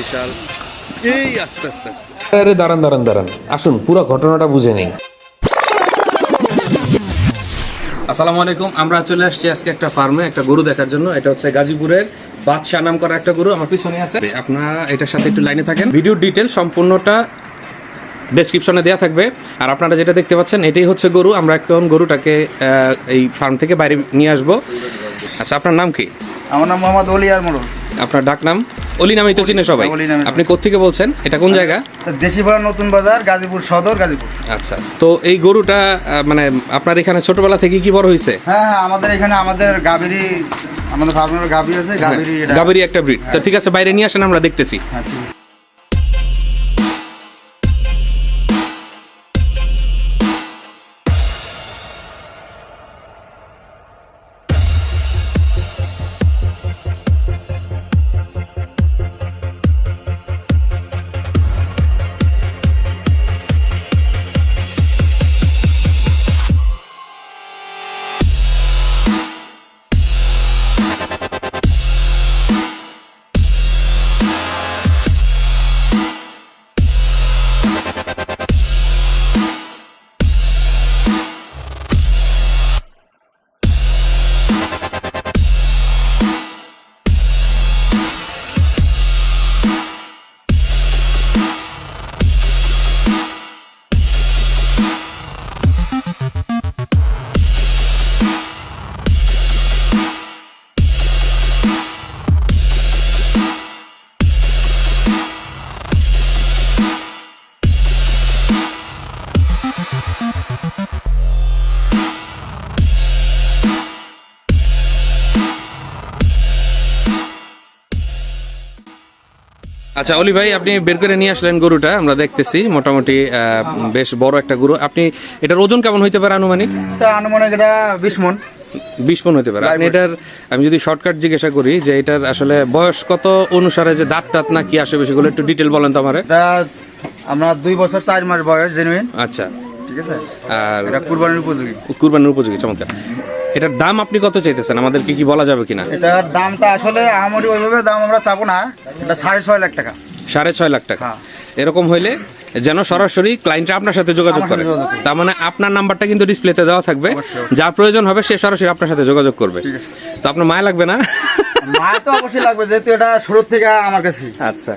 বিশাল। এই আস্তে আস্তে আরে দাঁড়ান দাঁড়ান দাঁড়ান। আসুন পুরো ঘটনাটা বুঝে নেই। আসসালামু আলাইকুম আমরা চলে আসছি আজকে একটা ফার্মে একটা গরু দেখার জন্য। এটা হচ্ছে গাজীপুরের বাদশাহ নাম করা একটা গরু আমার পিছনে আছে। আপনারা এটার সাথে একটু লাইনে থাকেন। ভিডিও ডিটেল সম্পূর্ণটা ডেসক্রিপশনে দেওয়া থাকবে। আর আপনারা যেটা দেখতে পাচ্ছেন এটাই হচ্ছে গরু। আমরা এখন গরুটাকে এই ফার্ম থেকে বাইরে নিয়ে আসব। আচ্ছা আপনার নাম কি? আমার নাম মোহাম্মদ অলিয়ার মোড়ল আপনার ডাক নাম? অলি নামে তো চিনে সবাই। আপনি কোত্থেকে বলছেন? এটা কোন জায়গা? দেশিপাড়া নতুন বাজার গাজীপুর সদর গাজীপুর। আচ্ছা তো এই গরুটা মানে আপনার এখানে ছোটবেলা থেকে কি বড় হয়েছে হ্যাঁ হ্যাঁ আমাদের এখানে আমাদের গাভীরি আমাদের ফার্মের গাভী আছে গাভীরি এটা। গাবেরি একটা ব্রিড। তো ঠিক আছে বাইরে নিয়ে আসেন আমরা দেখতেছি। হ্যাঁ, আচ্ছা অলি ভাই আপনি বের করে নিয়ে আসলেন গরুটা আমরা দেখতেছি মোটামুটি বেশ বড় একটা গরু। আপনি এটার ওজন কেমন হইতে পারে আনুমানিক? আনুমানিক এটা বিশ মন। বিশ মন হইতে পারে। আপনি এটার আমি যদি শর্টকাট জিজ্ঞাসা করি যে এটার আসলে বয়স কত অনুসারে যে দাঁত টাত না কি আসে সেগুলো একটু ডিটেল বলেন তো আমার। আমরা দুই বছর চার মাস বয়স জেনুইন আচ্ছা। ঠিক আছে? আর এটা কুরবানির উপযোগী। কুরবানির উপযোগী চমৎকার। এটার দাম আপনি কত চাইতেছেন? আমাদেরকে কি বলা যাবে কিনা? এটার দামটা আসলে ওইভাবে দাম আমরা চাবো না এটা সাড়ে ছয় লাখ টাকা। সাড়ে ছয় লাখ টাকা। হ্যাঁ। এরকম হইলে যেন সরাসরি ক্লায়েন্টরা আপনার সাথে যোগাযোগ করে সাথে যোগাযোগ করে। তার মানে আপনার নাম্বারটা কিন্তু ডিসপ্লেতে দেওয়া থাকবে। যা প্রয়োজন হবে সে সরাসরি আপনার সাথে যোগাযোগ করবে। তো আপনার মায়া লাগবে না? মায় তো অবশ্যই লাগবে যেহেতু এটা শুরু থেকে আমার কাছে আচ্ছা।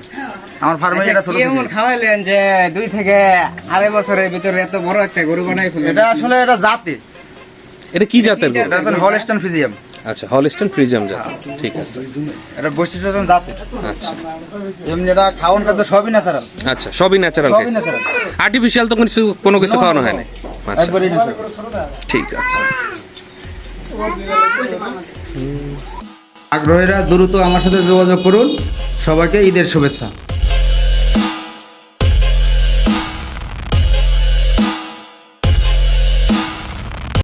আমার ফার্মে এটা শুরু কেমন খাওয়াইলেন যে দুই থেকে আড়াই বছরের ভিতরে এত বড় একটা গরু বানাই ফেললেন? এটা আসলে এটা জাতি। এটা কি জাতের গরু এটা আসলে হলস্টান ফিজিয়াম আচ্ছা হলস্টেন ফ্রিজাম জাত। ঠিক আছে। এটা বৈশিষ্ট্য জাতি। আচ্ছা। এমনি এটা খাওয়ানটা তো সবই ন্যাচারাল আচ্ছা সবই ন্যাচারাল সবই ন্যাচারাল আর্টিফিশিয়াল তো কিছু কোনো কিছু খাওয়ানো হয় না আচ্ছা। ঠিক আছে। আগ্রহীরা দ্রুত আমার সাথে যোগাযোগ করুন। সবাইকে ঈদের শুভেচ্ছা।